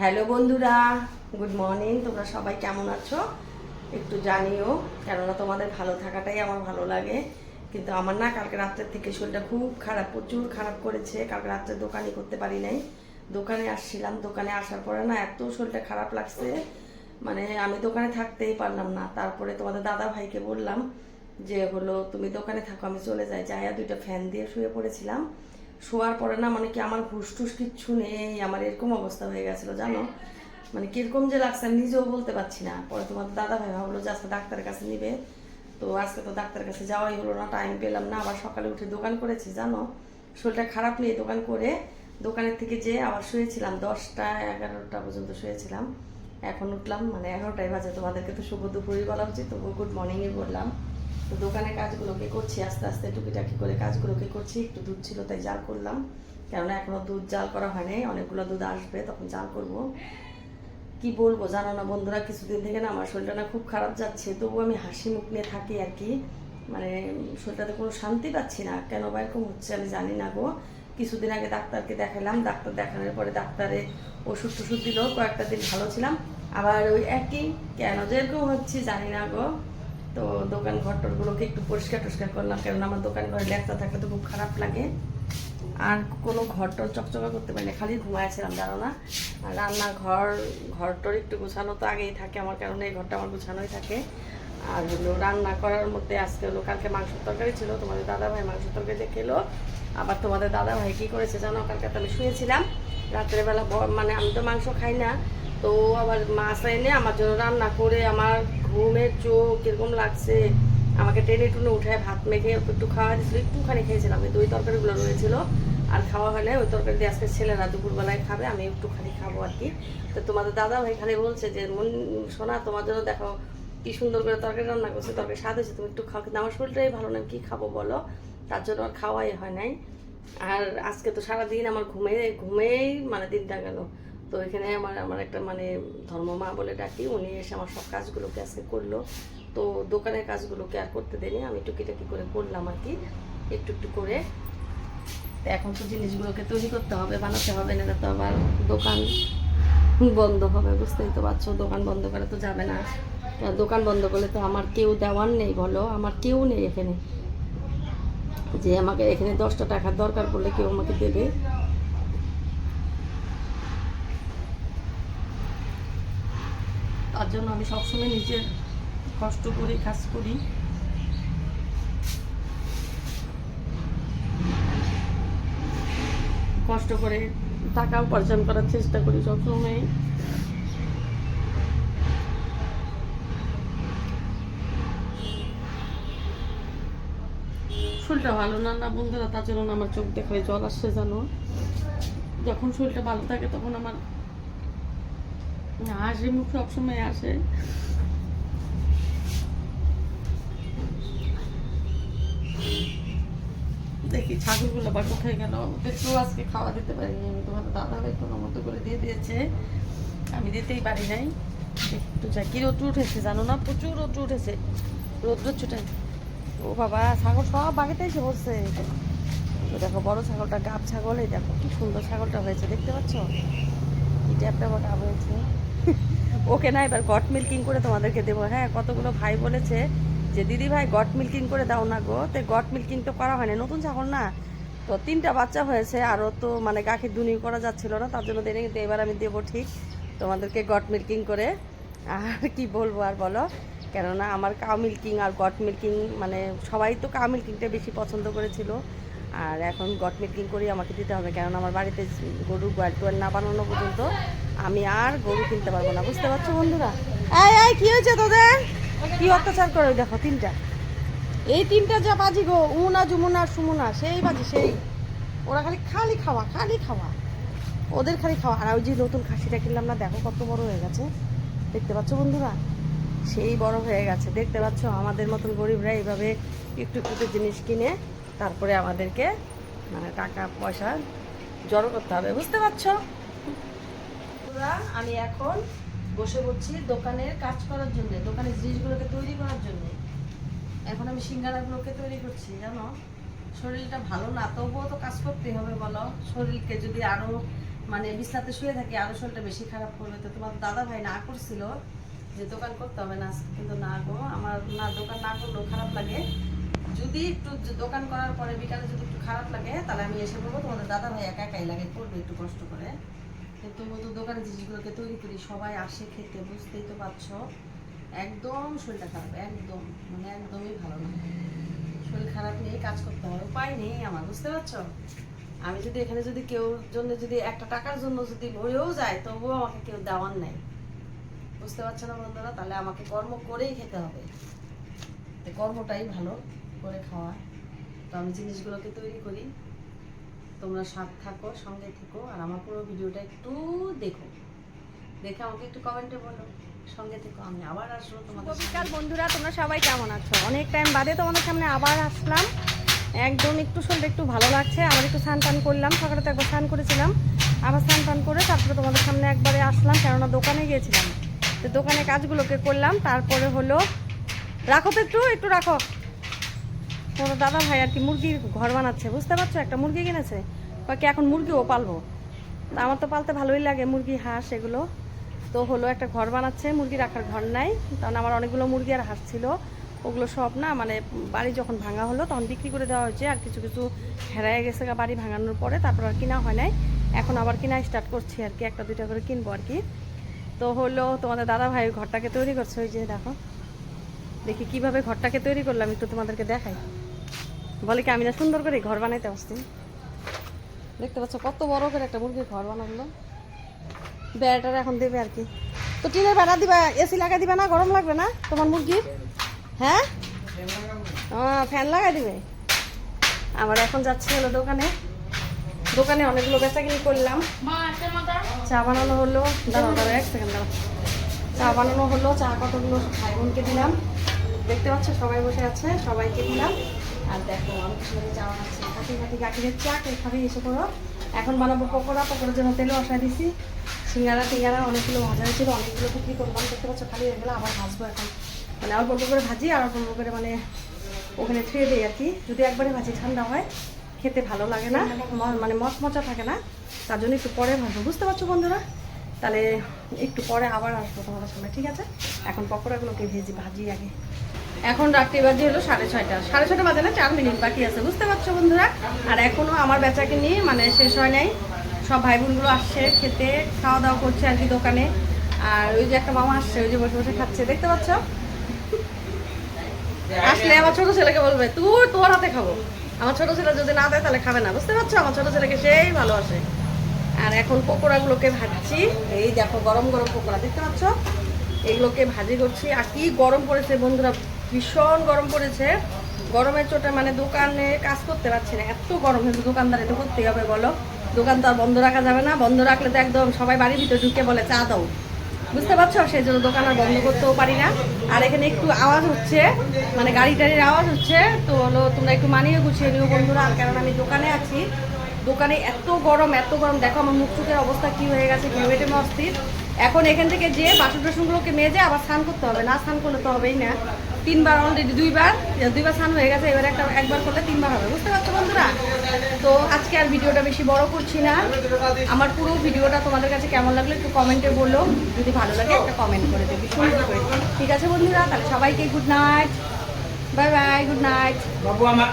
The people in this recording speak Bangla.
হ্যালো বন্ধুরা, গুড মর্নিং, তোমরা সবাই কেমন আছো? একটু জানিও, কেননা তোমাদের ভালো থাকাটাই আমার ভালো লাগে। কিন্তু আমার না কালকে রাত্রের থেকে শরীরটা খুব খারাপ, প্রচুর খারাপ করেছে। কালকে রাত্রে দোকানই করতে পারি নাই। দোকানে আসছিলাম, দোকানে আসার পরে না এত শরীরটা খারাপ লাগছে। মানে আমি দোকানে থাকতেই পারলাম না। তারপরে তোমাদের দাদা ভাইকে বললাম যে, হলো, তুমি দোকানে থাকো, আমি চলে যাই। যাইয়া দুইটা ফ্যান দিয়ে শুয়ে পড়েছিলাম। শোয়ার পরে না মানে কি আমার হুশ টুস কিচ্ছু নেই, আমার এরকম অবস্থা হয়ে গেছিল, জানো? মানে কীরকম যে লাগছে আমি নিজেও বলতে পারছি না। পরে তোমার দাদা ভাই ভাবলো যে আজকে ডাক্তারের কাছে নিবে। তো আজকে তো ডাক্তারের কাছে যাওয়াই হলো না টাইম পেলাম না। আবার সকালে উঠে দোকান করেছি, জানো? শরীরটা খারাপ নিয়ে দোকান করে দোকানের থেকে যে আবার শুয়েছিলাম, দশটা এগারোটা পর্যন্ত শুয়েছিলাম। এখন উঠলাম মানে এগারোটায় বাজে। তোমাদেরকে তো শুভ দুপুরই বলা উচিত তবু গুড মর্নিংই বললাম। তো দোকানে কাজগুলোকে করছি, আস্তে আস্তে টুকিটাকি করে কাজগুলোকে করছি। একটু দুধ ছিল তাই জাল করলাম। কেননা এখনও দুধ জাল করা হয়নি অনেকগুলো দুধ আসবে, তখন জাল করব। কি বলব জানো না বন্ধুরা, কিছুদিন থেকে না আমার শরীরটা না খুব খারাপ যাচ্ছে তবু আমি হাসি মুখ নিয়ে থাকি আর কি। মানে শরীরটাতে কোনো শান্তি পাচ্ছি না, কেন বা এরকম হচ্ছে আমি জানি না গো। কিছুদিন আগে ডাক্তারকে দেখালাম, ডাক্তার দেখানোর পরে ডাক্তারে ওষুধ টষুধ দিল, কয়েকটা দিন ভালো ছিলাম। আবার ওই একই, কেন যে এরকম হচ্ছে জানি না গো। তো দোকান ঘর ঘরটরগুলোকে একটু পরিষ্কার টরিষ্কার করলাম কারণ আমার দোকান ঘরে লেখা থাকলে তো খুব খারাপ লাগে। আর কোনো ঘর ঘরটর চকচকা করতে পারি না, খালি ঘুমাইছিলাম, জানো না? আর রান্নাঘর, ঘরটর একটু গোছানো তো আগেই থাকে আমার কারণে, এই ঘরটা আমার গোছানোই থাকে। আর হলো রান্না করার মধ্যে আজকে হলো, কালকে মাংস তরকারি ছিল, তোমাদের দাদা ভাই মাংস তরকারি দিয়ে খেলো। আবার তোমাদের দাদা ভাই কী করেছে জানো, কালকে আমি শুয়েছিলাম, রাত্রেবেলা মানে আমি তো মাংস খাই না তো আবার মাছ এনে আমার জন্য রান্না করে, আমার ঘুমের চোখ কীরকম লাগছে। আমাকে টেনে টুনে উঠে ভাত মেখে একটু খাওয়া দিয়েছিল, একটুখানি খেয়েছিলাম ওই তরকারিগুলো রয়েছিল। আর খাওয়া হয় না ওই তরকারি দিয়ে আজকে ছেলেরা দুপুরবেলায় খাবে, আমি একটুখানি খাব আর কি। তো তোমাদের দাদা ভাই খালি বলছে যে, মন, সোনা, তোমার জন্য দেখো কি সুন্দর করে তরকারি রান্না করছে, তরকারি স্বাদ হয়েছে, তুমি একটু খাও, কিন্তু আমার শরীরটাই ভালো না কি খাব বলো? তার জন্য আর খাওয়াই হয় নাই। আর আজকে তো সারাদিন আমার ঘুমে, ঘুমেই মানে দিনটা গেল। তো এখানে আমার আমার একটা মানে ধর্মমা বলে ডাকি, উনি এসে আমার সব কাজগুলোকে আজকে করল। তো দোকানের কাজগুলোকে আর করতে দেয়নি আমি টুকিটাকি করে করলাম আর কি, একটু একটু করে। এখন তো জিনিসগুলোকে তৈরি করতে হবে, বানাতে হবে, না তো আবার দোকান বন্ধ হবে, বুঝতেই তো পারছ, দোকান বন্ধ করে তো যাবে না। দোকান বন্ধ করলে তো আমার কেউ দেওয়ার নেই, বলো, আমার কেউ নেই এখানে। যে আমাকে এখানে দশটা টাকার দরকার পড়লে কেউ আমাকে দেবে। জন্য আমি সবসময় নিজের কষ্ট করে কাজ করি। কষ্ট করে টাকা উপার্জন করার চেষ্টা করি সবসময়। শরীরটা ভালো না না বন্ধুরা, তার জন্য আমার চোখ দেখলে জল আসছে জানো যখন শরীরটা ভালো থাকে, তখন আমার হাসি মুখ সবসময় আসে। দেখি ছাগলগুলো আবার কোথায় গেল। ওদেরকেও আজকে খাওয়া দিতে পারিনি, আমি তোমার দাদা ভাই কোনো মতো করে দিয়ে দিয়েছে। আমি দিতেই পারি নাই। একটু যা কি রোদ্র উঠেছে জানো না? প্রচুর রোদ্র উঠেছে। রোদ্র ছুটে। ও বাবা, ছাগল সব বাগেতে এসে বসছে দেখো, বড় ছাগলটা, গাব ছাগল, এই দেখো, কি সুন্দর ছাগলটা হয়েছে, দেখতে পাচ্ছ? ট্যাপটা বা গাব হয়েছে। ওকে না, এবার গট মিল্কিং করে তোমাদেরকে দেবো। হ্যাঁ কতগুলো ভাই বলেছে যে, দিদি ভাই, গট মিল্কিং করে দাও না গো। তো গট মিল্কিং তো করা হয়নি নতুন ছাগল না। তো তিনটা বাচ্চা হয়েছে, আরও তো মানে গাখির দুনি করা যাচ্ছিল না, তার জন্য দেরি কিন্তু এবার আমি দেবো ঠিক তোমাদেরকে গট মিল্কিং করে। আর কি বলব আর বলো? কেননা আমার কাউ মিল্কিং আর গট মিল্কিং মানে সবাই তো কাউ মিল্কিংটা বেশি পছন্দ করেছিল। আর এখন গট মিল্কিং করেই আমাকে দিতে হবে, কেননা আমার বাড়িতে গরু গোয়াল টোয়াল না বানানো পর্যন্ত আমি আর গরু কিনতে পারব না। বুঝতে পারছ বন্ধুরা? এই এই, কি হয়েছে তোদের? কি অত্যাচার করে? দেখো, তিনটা। এই তিনটা যা বাজি গো উমুনা জুমুনা সুমুনা, সেই বাজি, সেই। ওরা খালি খালি খাওয়া খালি খাওয়া। ওদের খালি খাওয়া। আর ওই যে নতুন খাসিটা কিনলাম না, দেখো কত বড় হয়ে গেছে। দেখতে পাচ্ছ বন্ধুরা? সেই বড় হয়ে গেছে। দেখতে পাচ্ছ? আমাদের মতন গরিবরা এইভাবে একটু একটু জিনিস কিনে তারপরে আমাদেরকে মানে টাকা পয়সা জড়ো করতে হবে, বুঝতে পারছ? আমি এখন বসে পড়ছি দোকানের কাজ করার জন্য, দোকানের জিনিসগুলোকে তৈরি করার জন্য। এখন আমি সিঙ্গারাগুলোকে তৈরি করছি, জানো? শরীরটা ভালো না, তবুও তো কাজ করতেই হবে, বলো। শরীরকে যদি আরও মানে বিছনাতে শুয়ে থাকি, আরও শরীরটা বেশি খারাপ করবে। তো তোমার দাদা ভাই না করছিল যে দোকান করতে হবে না, কিন্তু না গো, আমার না দোকান না করলেও খারাপ লাগে। যদি একটু দোকান করার পরে বিকালে যদি একটু খারাপ লাগে, তাহলে আমি এসে বলব তোমাদের দাদা ভাই একা একাই লাগে, করবে একটু কষ্ট করে। কিন্তু তো দোকানের জিনিসগুলোকে তৈরি করি, সবাই আসে খেতে, বুঝতেই তো পারছ। একদম শরীরটা খারাপ, একদম মানে একদমই ভালো না। শরীর খারাপ নিয়ে কাজ করতে হয়, উপায় নেই আমার, বুঝতে পারছ? আমি যদি এখানে যদি কেউ জন্য যদি একটা টাকার জন্য যদি মরেও যায়, তবুও আমাকে কেউ দেওয়ার নাই। বুঝতে পারছ না বন্ধুরা? তাহলে আমাকে কর্ম করেই খেতে হবে। কর্মটাই ভালো। করে খাওয়া। তো আমি জিনিসগুলোকে তৈরি করি। তোমরা সাথ থাকো সঙ্গে থেকো আর আমার পুরো ভিডিওটা একটু দেখো। দেখে আমাকে একটু কমেন্টে বলো। সঙ্গে থেকো আমি আবার আসব তোমাদের নমস্কার বন্ধুরা তোমরা সবাই কেমন আছো? অনেক টাইম বাদে তোমাদের সামনে আবার আসলাম। একদম একটু শরীর একটু ভালো লাগছে। আবার একটু স্নান টান করলাম। সকালে তো একবার স্নান করেছিলাম। আবার স্নান টান করে তারপরে তোমাদের সামনে একবারে আসলাম। কেননা দোকানে গিয়েছিলাম। তো দোকানে কাজগুলোকে করলাম। তারপরে হলো রাখো তো একটু একটু রাখো। তোমার দাদা ভাই আর কি মুরগির ঘর বানাচ্ছে, বুঝতে পারছ? একটা মুরগি কিনেছে। কয় কি এখন মুরগিও পালবো? আমার তো পালতে ভালোই লাগে, মুরগি, হাঁস এগুলো। তো হলো একটা ঘর বানাচ্ছে, মুরগি রাখার ঘর নাই। কারণ আমার অনেকগুলো মুরগি আর হাঁস ছিল। ওগুলো সব না মানে বাড়ি যখন ভাঙা হলো তখন বিক্রি করে দেওয়া হয়েছে। আর কিছু কিছু হেরায় গেছে বাড়ি ভাঙানোর পরে, তারপর আর কিনা হয় নাই। এখন আবার কিনা স্টার্ট করছি আর কি, একটা, দুইটা করে কিনবো আর কি। তো হলো তোমাদের দাদা ভাই ঘরটাকে তৈরি করছে, ওই যে দেখো। দেখি কীভাবে ঘরটাকে তৈরি করলাম, একটু তোমাদেরকে দেখাই। বলে কি আমি না সুন্দর করে ঘর বানাইতে আসছি? দেখতে পাচ্ছ কত বড় করে একটা মুরগির ঘর বানালো বেড়াটার এখন দেবে আর কি। তো টিনের বেড়া দিবা এসি লাগাই দিবা না? গরম লাগবে না তোমার মুরগির? হ্যাঁ? ফ্যান লাগাই দিবে? আমার এখন যাচ্ছে হলো দোকানে। দোকানে অনেকগুলো বেচাকিনি করলাম। চা বানানো হলো। দাঁড়াও এক সেকেন্ড দাঁড়াও। চা বানানো হলো, চা কতগুলো ভাই বোনকে দিলাম। দেখতে পাচ্ছ, সবাই বসে আছে, সবাইকে দিলাম। আর দেখো আমি সাথে চা বানাচ্ছি কাকি কাকি কাকিদের চা কে খাবে এসে করো এখন বানাবো পকোড়া, পকোড়ার জন্য তেলে বসায় দিছি। সিঙ্গারা, টিঙ্গারা, অনেকগুলো ভাজা হয়েছিল। অনেকগুলো বিক্রি করলাম দেখতে পাচ্ছ, খালি হয়ে গেলো আবার ভাজবো এখন। মানে অল্প অল্প করে ভাজি, আর অল্প করে মানে ওখানে থুয়ে দিই আর কি। যদি একবারে ভাজি ঠান্ডা হয়, খেতে ভালো লাগে না। মানে মচমচা থাকে না। তার জন্য একটু পরে ভাজবো। বুঝতে পারছ বন্ধুরা? তাহলে একটু পরে আবার আসব তোমাদের সামনে, ঠিক আছে? এখন পকোড়াগুলোকে ভেজি ভাজি আগে। এখন রাত্রি বাজে হলো সাড়ে ছয়টা। সাড়ে ছয়টা বাজে না, চার মিনিট বাকি আছে, বুঝতে পারছ বন্ধুরা? আর এখনও আমার বেচাকে নিয়ে মানে শেষ হয় নাই। সব ভাই বোনগুলো আসছে খেতে খাওয়া দাওয়া করছে আর কি দোকানে। আর ওই যে একটা মামা আসছে, ওই যে বসে বসে খাচ্ছে, দেখতে পাচ্ছ? আসলে আমার ছোট ছেলেকে বলবে তুই তোর হাতে খাব। আমার ছোট ছেলে যদি না দেয়, তাহলে খাবে না, বুঝতে পারছ? আমার ছোট ছেলেকে সেই ভালোবাসে। আর এখন পকোড়াগুলোকে ভাজছি। এই দেখো, গরম গরম পকোড়া, দেখতে পাচ্ছ? এগুলোকে ভাজি করছি। আর কি গরম পড়েছে বন্ধুরা ভীষণ গরম পড়েছে। গরমের চোটে মানে দোকানে কাজ করতে পারছি না। এত গরম হয়েছে, দোকানদারে তো করতেই হবে বলো। দোকান তো আর বন্ধ রাখা যাবে না। বন্ধ রাখলে তো একদম সবাই বাড়ির ভিতরে ঢুকে বলে, চা দাও। বুঝতে পারছ? সেই জন্য দোকান আর বন্ধ করতেও পারি না। আর এখানে একটু আওয়াজ হচ্ছে মানে গাড়ি টাড়ির আওয়াজ হচ্ছে। তো হলো, তোমরা একটু মানিয়ে গুছিয়ে নিও বন্ধুরা। আর কারণ আমি দোকানে আছি, দোকানে এত গরম এত গরম। দেখো আমার মুখ চোখের অবস্থা কি হয়ে গেছে ঘেমে টেমে অস্থির এখন এখান থেকে যে বাসন টাসনগুলোকে মেজে আবার স্নান করতে হবে। না স্নান করলে তো হবেই না। তিনবার অলরেডি দুইবার দুইবার স্নান হয়ে গেছে, এবার একটা, একবার করলে তিনবার হবে, বুঝতে পারছ বন্ধুরা? তো আজকে আর ভিডিওটা বেশি বড় করছি না। আমার পুরো ভিডিওটা তোমাদের কাছে কেমন লাগল একটু কমেন্টে বলল যদি ভালো লাগে একটা কমেন্ট করে দেবে ঠিক আছে বন্ধুরা, তাহলে সবাইকে good night bye bye good night